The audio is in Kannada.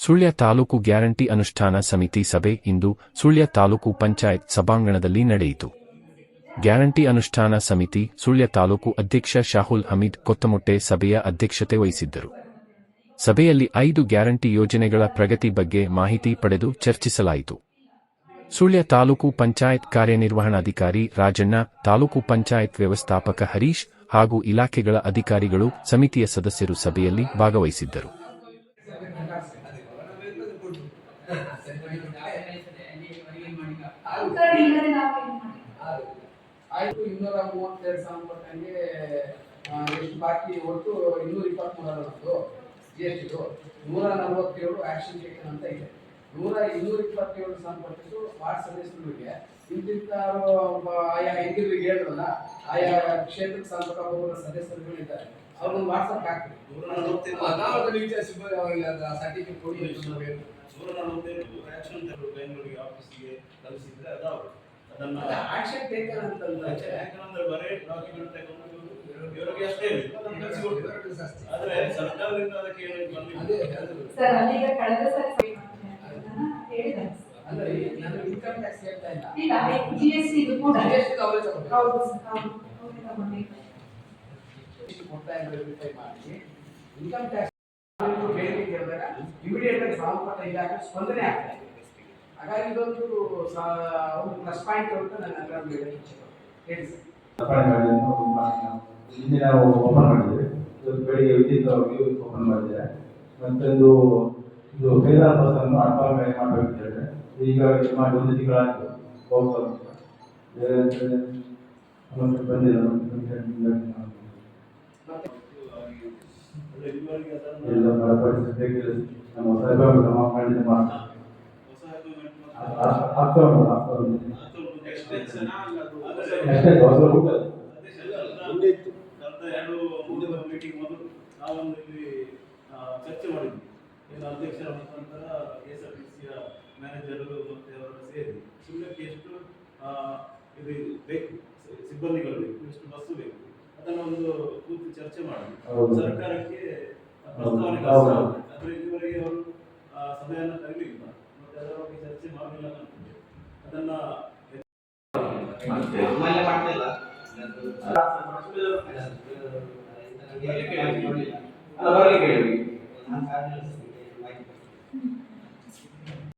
ಸುಳ್ಯ ತಾಲೂಕು ಗ್ಯಾರಂಟಿ ಅನುಷ್ಠಾನ ಸಮಿತಿ ಸಭೆ ಇಂದು ಸುಳ್ಯ ತಾಲೂಕು ಪಂಚಾಯತ್ ಸಭಾಂಗಣದಲ್ಲಿ ನಡೆಯಿತು. ಗ್ಯಾರಂಟಿ ಅನುಷ್ಠಾನ ಸಮಿತಿ ಸುಳ್ಯ ತಾಲೂಕು ಅಧ್ಯಕ್ಷ ಶಾಹುಲ್ ಹಮೀದ್ ಕೊತ್ತಮೊಟ್ಟೆ ಸಭೆಯ ಅಧ್ಯಕ್ಷತೆ ವಹಿಸಿದ್ದರು. ಸಭೆಯಲ್ಲಿ ಐದು ಗ್ಯಾರಂಟಿ ಯೋಜನೆಗಳ ಪ್ರಗತಿ ಬಗ್ಗೆ ಮಾಹಿತಿ ಪಡೆದು ಚರ್ಚಿಸಲಾಯಿತು. ಸುಳ್ಯ ತಾಲೂಕು ಪಂಚಾಯತ್ ಕಾರ್ಯನಿರ್ವಹಣಾಧಿಕಾರಿ ರಾಜಣ್ಣ, ತಾಲೂಕು ಪಂಚಾಯತ್ ವ್ಯವಸ್ಥಾಪಕ ಹರೀಶ್ ಹಾಗೂ ಇಲಾಖೆಗಳ ಅಧಿಕಾರಿಗಳು ಸಮಿತಿಯ ಸದಸ್ಯರು ಸಭೆಯಲ್ಲಿ ಭಾಗವಹಿಸಿದ್ದರು. ಆಯ್ತು ಇನ್ನೂರ ಮೂವತ್ತೆರಡು ಸಾವಿರ ಕೊಟ್ಟಂಗೆ ಎಷ್ಟು ಬಾಕಿ ಒಟ್ಟು ಇನ್ನೂರ ಇಪ್ಪತ್ಮೂರರ ನಮ್ಮದು ಜಿ ಎಸ್ ಟಿದು ನೂರ ನಲವತ್ತೇಳು ಆಕ್ಷನ್ ಟೇಕನ್ ಅಂತ ಇದೆ. ನೂರ ಇನ್ನೂರ ಇಪ್ಪತ್ತೇಳು ಸಂಪರ್ಕಿಸು ವಾರ್ಡ್ ಸದಸ್ಯರಿಗೆ ಇಂತಿಂತಾರು ಒಬ್ಬ ಆಯಾ ಹಿರಿಯರಿಗೆ ಹೇಳಿದ್ರಲ್ಲ ಆಯಾ ಕ್ಷೇತ್ರಕ್ಕೆ ಸಂಪರ್ಕ ಸದಸ್ಯರುಗಳಿದ್ದಾರೆ. ಅವ್ರನ್ನ ವಾಟ್ಸಪ್ ಹಾಕ್ರಿ ನೂರ ನಲವತ್ತೇಳು ನಾವು ವಿಚಾರಿಸಿ ಅವರಿಗೆ ಸರ್ಟಿಫಿಕೇಟ್ ಕೊಡಿ. ನೂರ ನಲವತ್ತೇಳು ಆಕ್ಷನ್ ಬೆಂಗಳೂರಿಗೆ ಆಫೀಸ್ಗೆ ಕಳಿಸಿದ್ರೆ ಅವರು ಅದನ್ನ ಆಕ್ಷನ್ ಟೇಕನ್ ಅಂತಂದ್ರೆ ಯಾಕಂದ್ರೆ ಬರೇ ಡಾಕ್ಯುಮೆಂಟ್ ತಗೊಂಡು ಇವರಿಗೆ ಅಷ್ಟೇ ಆದ್ರೆ ಸರ್ಕಾರದಿಂದ ಅದಕ್ಕೆ ಏನು ಬಂದಿದೆ? ಸರ್ ಅಲ್ಲಿಗೆ ಕಳೆದ ಸರಿ ಹೇಳಿದ್ದಾರೆ ಅಂದ್ರೆ ನಾನು ಇನ್ಕಮ್ ಟ್ಯಾಕ್ಸ್ ಹೇಳ್ತಾ ಇಲ್ಲ. ಇಲ್ಲ ಇದು ಕೂಡ. ಅವರೇ. ಹೌದು ಹೌದು. ಅವ್ರೇ ಕೊಡ್ತಾ ವೆರಿಫೈ ಮಾಡಿ. ಇನ್ಕಮ್ ಟ್ಯಾಕ್ಸ್ ಬೇರೆ ಕೇಳಿದಾಗ ಇಮಿಡಿಯೇಟ್ ಆಗಿ ಸಂಬಂಧಪಟ್ಟ ಇಲಾಖೆ ಸ್ಪಂದನೆ ಆಗ್ತಾ ಇದೆ ಹಾಗಾಗಿ ಇದೊಂದು ಒಂದು ಪ್ಲಸ್ ಪಾಯಿಂಟ್ ಅಂತ ನನ್ನ ಹತ್ರ. ಹೇಳಿ ಸರ್. ನಾವು ಓಪನ್ ಮಾಡಿದ್ದೀವಿ. ಬೆಳಿಗ್ಗೆ ವಿದ್ಯುತ್ ಓಪನ್ ಮಾಡಿದ್ದಾರೆ ಮತ್ತೊಂದು ಇದು ಕೈಲಾಸ ಬಸ್ ಅನ್ನು ಅಡ್ವಾನ್ಸ್ ಮಾಡಬೇಕು ಅಂತ ಹೇಳಿದ್ರೆ ಈಗ ಮಾಡಿ ಒಂದು ತಿಂಗಳಾಯಿತು ಹೋಗ್ತಾರೆ ಬಂದಿಲ್ಲ ಎಲ್ಲ ಬಲಪಡಿಸಬೇಕಿಲ್ಲ ನಮ್ಮ ಸರ್ಕಾರ ಕ್ರಮ ಮಾಡಿದ ಅಲ್ಲ, ಕಳೆದ ಎರಡು ಮೂರು ಮೀಟಿಂಗ್ ಮೊದಲು ನಾವೊಂದು ಇಲ್ಲಿ ಚರ್ಚೆ ಮಾಡಿದ್ವಿ. ಏನು ಅಧ್ಯಕ್ಷರ ಮುಖಾಂತರ ಎಸ್ ಆರ್ ಟಿ ಸಿಯ ಮ್ಯಾನೇಜರ್ಗಳು ಮತ್ತೆ ಅವರ ಸೇರಿ ಸುಳ್ಯಕ್ಕೆ ಎಷ್ಟು ಆ, ಇದು ಬೇಕು ಸಿಬ್ಬಂದಿಗಳು ಬೇಕು ಎಷ್ಟು ಬಸ್ಸು ಬೇಕು ಅದನ್ನು ಒಂದು ಕೂತು ಚರ್ಚೆ ಮಾಡಿ ಸರ್ಕಾರಕ್ಕೆ ಪ್ರಸ್ತಾವನೆ ಆದರೆ. ಇದುವರೆಗೆ ಅವರು ಆ, ಸಭೆಯನ್ನ ಕರೀಲಿಲ್ಲ. ಮತ್ತೆ ಅದರ ಬಗ್ಗೆ ಚರ್ಚೆ ಮಾಡಲಿಲ್ಲ ಕಾಣ್ತದೆ ಅದನ್ನ ಮಾಡ್ತಿಲ್ಲ 嗯。